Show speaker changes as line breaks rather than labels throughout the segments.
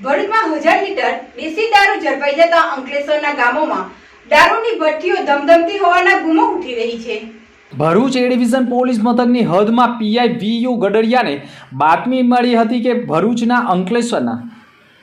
ભરૂચમાં હજાર લીટર દેશી દારૂ ઝડપાઈ જતા અંકલેશ્વરના ગામોમાં દારૂની ભઠ્ઠીઓ ધમધમતી હોવાના ગુમો ઉઠી રહી છે.
ભરૂચ એ ડિવિઝન પોલીસ મથકની હદમાં પીઆઈ વી યુ ગડરિયાને બાતમી મળી હતી કે ભરૂચના અંકલેશ્વરના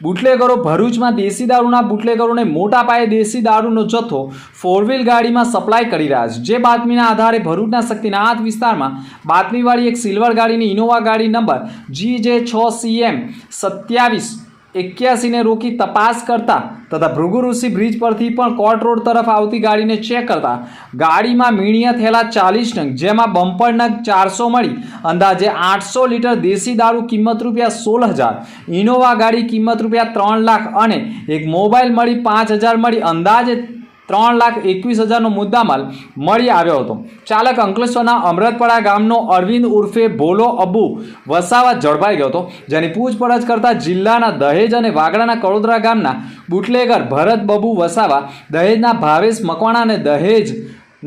બુટલેગરો ભરૂચમાં દેશી દારૂના બુટલેગરોને મોટા પાયે દેશી દારૂનો જથ્થો ફોર વ્હીલ ગાડીમાં સપ્લાય કરી રહ્યા છે. જે બાતમીના આધારે ભરૂચના શક્તિનાથ વિસ્તારમાં બાતમીવાળી એક સિલ્વર ગાડીની ઇનોવા ગાડી નંબર જી જે છ સીએમ સત્યાવીસ એક્યાસીને રોકી તપાસ કરતા તથા ભૃગુ ઋષિ બ્રિજ પરથી પણ કોર્ટ રોડ તરફ આવતી ગાડીને ચેક કરતા ગાડીમાં મીણિયા થયેલા ચાલીસ નંગ, જેમાં બમ્પર નંગ ચારસો મળી, અંદાજે આઠસો લીટર દેશી દારૂ કિંમત રૂપિયા સોળ હજાર, ઇનોવા ગાડી કિંમત રૂપિયા ત્રણ લાખ અને એક મોબાઈલ મળી પાંચ હજાર મળી, અંદાજે ત્રણ લાખ એકવીસ હજારનો મુદ્દામાલ મળી આવ્યો હતો. ચાલક અંકલેશ્વરના અમરતપરા ગામનો અરવિંદ ઉર્ફે ભોલો અબુ વસાવા ઝડપાઈ ગયો હતો, જેની પૂછપરછ કરતા જિલ્લાના દહેજ અને વાગડાના કડોદરા ગામના બુટલેગર ભરત બબુ વસાવા, દહેજના ભાવેશ મકવાણા અને દહેજ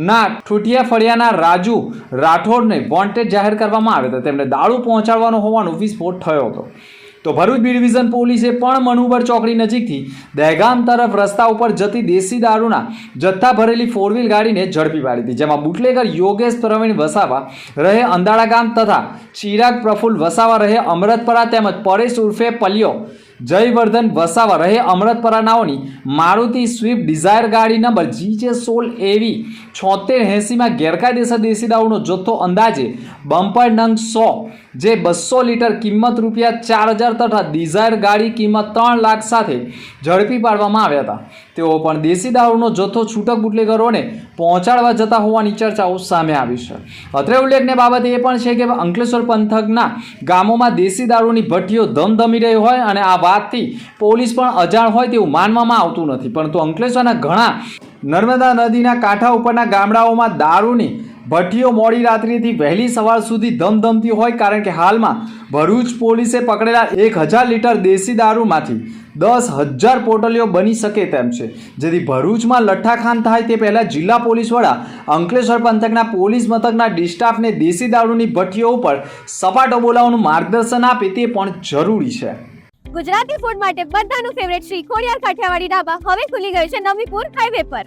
ના ઠુઠિયા ફળિયાના રાજુ રાઠોડને વોન્ટેડ જાહેર કરવામાં આવ્યો હતો. તેમને દારૂ પહોંચાડવાનો હોવાનો વિસ્ફોટ થયો હતો. તો ભરૂચ બી ડિવિઝન પોલીસે પણ મનુબર ચોકડી નજીકથી દહેગામ તરફ રસ્તા ઉપર જતી દેશી દારૂના જથ્થા ભરેલી ફોર વ્હીલ ગાડીને ઝડપી પાડી હતી, જેમાં બુટલેગર યોગેશ પ્રવીણ વસાવા રહે અંદાળા ગામ તથા ચિરાગ પ્રફુલ્લ વસાવા રહે અમરતપરા તેમજ પરેશ ઉર્ફે પલિયો જયવર્ધન વસાવા રહે અમૃતપરા નાઓની મારુતિ સ્વિફ્ટ ડિઝાયર ગાડી નંબર જી જે સોલ એવી છોતેર એંસીમાં ગેરકાયદેસર દેશી દારૂનો જથ્થો અંદાજે બમ્પર નંગ સો, જે બસો લીટર કિંમત રૂપિયા ચાર હજાર તથા ડિઝાયર ગાડી કિંમત ત્રણ લાખ સાથે ઝડપી પાડવામાં આવ્યા હતા. તેઓ પણ દેશી દારૂનો જથ્થો છૂટક બુટલેગરોને પહોંચાડવા જતા હોવાની ચર્ચાઓ સામે આવી છે. અત્રે ઉલ્લેખની બાબત એ પણ છે કે અંકલેશ્વર પંથકના ગામોમાં દેશી દારૂની ભઠ્ઠીઓ ધમધમી રહી હોય અને આ વાતથી પોલીસ પણ અજાણ હોય તેવું માનવામાં આવતું નથી. પરંતુ અંકલેશ્વરના ઘણા નર્મદા નદીના કાંઠા ઉપરના ગામડાઓમાં દારૂની ભઠ્ઠીઓ મોડી રાત્રિથી વહેલી સવાર સુધી ધમધમતી હોય કારણ કે હાલમાં ભરૂચ પોલીસે પકડેલા એક હજાર લીટર દેશી દારૂમાંથી દસ હજાર પોટલીઓ બની શકે તેમ છે. જેથી ભરૂચમાં લઠ્ઠાખાન થાય તે પહેલાં જિલ્લા પોલીસ વડા અંકલેશ્વર પંથકના પોલીસ મથકના ડિસ્ટાફને દેશી દારૂની ભઠ્ઠીઓ ઉપર સપાટો બોલાવવાનું માર્ગદર્શન આપે તે પણ જરૂરી છે.
ગુજરાતી ફૂડ માટે બધાનું ફેવરેટ શ્રી ખોડિયાર કાઠિયાવાડી ઢાબા હવે ખુલી ગયું છે નવીપુર હાઈવે પર.